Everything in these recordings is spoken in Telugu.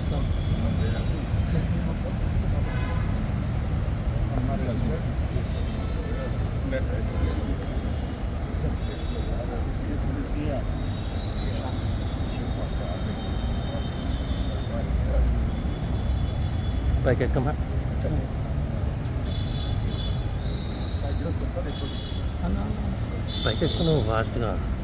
yapsam. Baik, come on. Baik, come on, fast, come.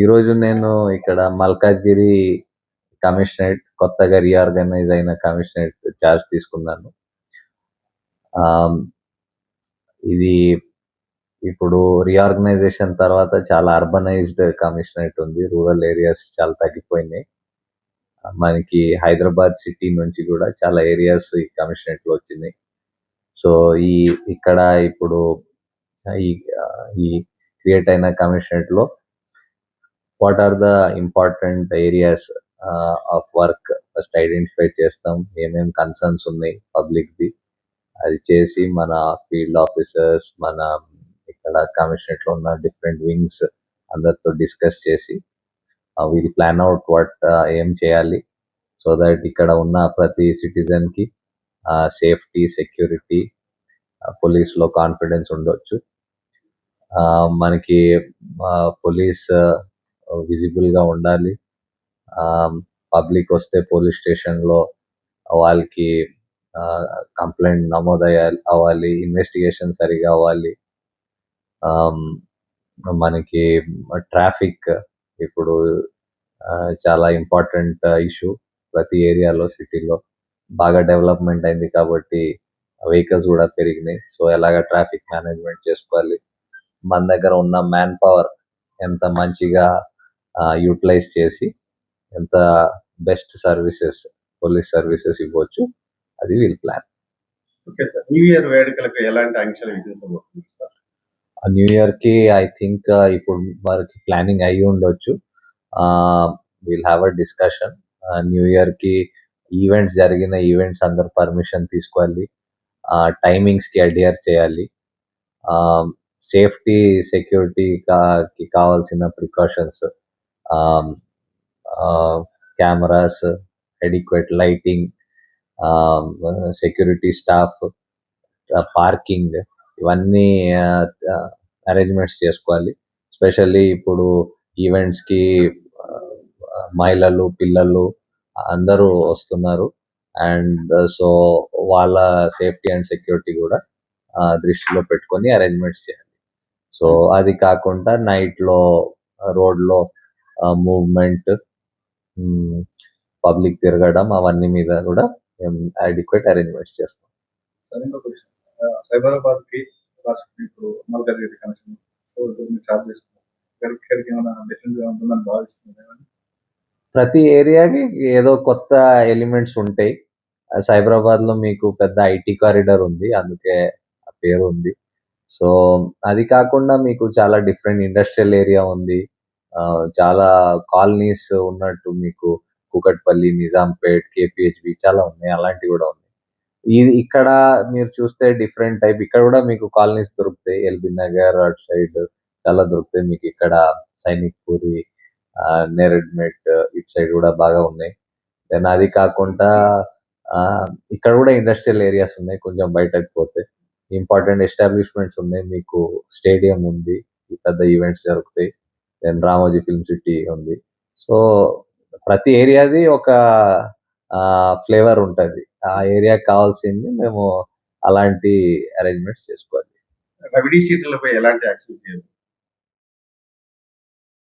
ఈరోజు నేను ఇక్కడ మల్కాజ్గిరి కమిషనరేట్ కొత్తగా రీఆర్గనైజ్ అయిన కమిషనరేట్ చార్జ్ తీసుకున్నాను. ఇది ఇప్పుడు రీఆర్గనైజేషన్ తర్వాత చాలా అర్బనైజ్డ్ కమిషనరేట్ ఉంది. రూరల్ ఏరియాస్ చాలా తగ్గిపోయినాయి. మనకి హైదరాబాద్ సిటీ నుంచి కూడా చాలా ఏరియాస్ ఈ కమిషనరేట్లో వచ్చినాయి. సో ఈ ఇక్కడ ఇప్పుడు ఈ ఈ క్రియేట్ అయిన కమిషనరేట్లో what are the important areas of work first identify చేస్తాం. ఏమేమి కన్సర్న్స్ ఉన్నాయి పబ్లిక్ ది అది చేసి మన ఫీల్డ్ ఆఫీసర్స్ మన ఇక్కడ కమిషనరేట్లో ఉన్న డిఫరెంట్ వింగ్స్ అందరితో డిస్కస్ చేసి వీల్ ప్లాన్ అవుట్ వాట్ ఏం చేయాలి. సో దట్ ఇక్కడ ఉన్న ప్రతి సిటిజన్కి సేఫ్టీ సెక్యూరిటీ పోలీస్లో కాన్ఫిడెన్స్ ఉండొచ్చు. ఆ, మనకి పోలీస్ విజిబుల్గా ఉండాలి. పబ్లిక్ వస్తే పోలీస్ స్టేషన్లో వాళ్ళకి కంప్లైంట్ నమోదయ్యాలి అవ్వాలి ఇన్వెస్టిగేషన్ సరిగా అవ్వాలి. మనకి ట్రాఫిక్ ఇప్పుడు ఆ, చాలా ఇంపార్టెంట్ ఇష్యూ ప్రతి ఏరియాలో సిటీలో బాగా డెవలప్మెంట్ అయింది కాబట్టి వెహికల్స్ కూడా పెరిగినాయి. సో ఎలాగ ట్రాఫిక్ మేనేజ్మెంట్ చేసుకోవాలి? మన దగ్గర ఉన్న మ్యాన్ పవర్ ఎంత మంచిగా యూటిలైజ్ చేసి ఎంత బెస్ట్ సర్వీసెస్ పోలీస్ సర్వీసెస్ ఇవ్వచ్చు అది we'll plan okay sir new year వేడుకలకు ఎలాంటి ఆంక్షలు విధించబోతున్నారు సార్? న్యూ ఇయర్కి ఐ థింక్ ఇప్పుడు వారికి ప్లానింగ్ అయ్యి ఉండొచ్చు. Will have a discussion new ఇయర్కి ఈవెంట్స్ జరిగిన ఈవెంట్స్ అందరు పర్మిషన్ తీసుకోవాలి. టైమింగ్స్కి అడియర్ చేయాలి. సేఫ్టీ సెక్యూరిటీ కి కావాల్సిన precautions cameras adequate lighting security staff parking ఇవన్నీ uh, uh, అరేంజ్మెంట్స్ చేసుకోవాలి. స్పెషల్లీ ఇప్పుడు ఈవెంట్స్కి uh, మహిళలు పిల్లలు అందరూ వస్తున్నారు. అండ్ సో వాళ్ళ సేఫ్టీ అండ్ సెక్యూరిటీ కూడా దృష్టిలో పెట్టుకొని అరేంజ్మెంట్స్ చేయాలి. సో అది కాకుండా నైట్లో రోడ్లో మూవ్మెంట్ పబ్లిక్ తిరగడం అవన్నీ మీద కూడా అడిక్వేట్ అరేంజ్మెంట్స్ చేస్తాం. సైబరాబాద్కి ఇప్పుడు కనెక్షన్ సో మీరు చార్జ్ ప్రతి ఏరియాకి ఏదో కొత్త ఎలిమెంట్స్ ఉంటాయి. సైబరాబాద్లో మీకు పెద్ద ఐటీ కారిడార్ ఉంది. అందుకే ఆ పేరు ఉంది. సో అది కాకుండా మీకు చాలా డిఫరెంట్ ఇండస్ట్రియల్ ఏరియా ఉంది. చాలా కాలనీస్ ఉన్నట్టు మీకు కుకట్పల్లి నిజాంపేట్ కేపిహెచ్బి చాలా ఉన్నాయి. అలాంటివి కూడా ఉన్నాయి. ఇది ఇక్కడ మీరు చూస్తే డిఫరెంట్ టైప్. ఇక్కడ కూడా మీకు కాలనీస్ దొరుకుతాయి. ఎల్బీ నగర్ అటు సైడ్ చాలా దొరుకుతాయి. మీకు ఇక్కడ సైనిక్ పూరి ఆ, నేరెడ్మెట్ ఇటు సైడ్ కూడా బాగా ఉన్నాయి. దెన్ అది కాకుండా ఆ, ఇక్కడ కూడా ఇండస్ట్రియల్ ఏరియాస్ ఉన్నాయి. కొంచెం బయటకు పోతే ఇంపార్టెంట్ ఎస్టాబ్లిష్మెంట్స్ ఉన్నాయి. మీకు స్టేడియం ఉంది. పెద్ద ఈవెంట్స్ జరుగుతాయి. దెన్ రామోజీ ఫిల్మ్ సిటీ ఉంది. సో ప్రతి ఏరియాది ఒక ఫ్లేవర్ ఉంటది. ఆ ఏరియా కావాల్సింది మేము అలాంటి అరేంజ్మెంట్స్ చేసుకోవాలి. రవిడీ సీట్లపై ఎలాంటి యాక్షన్ చేయాలి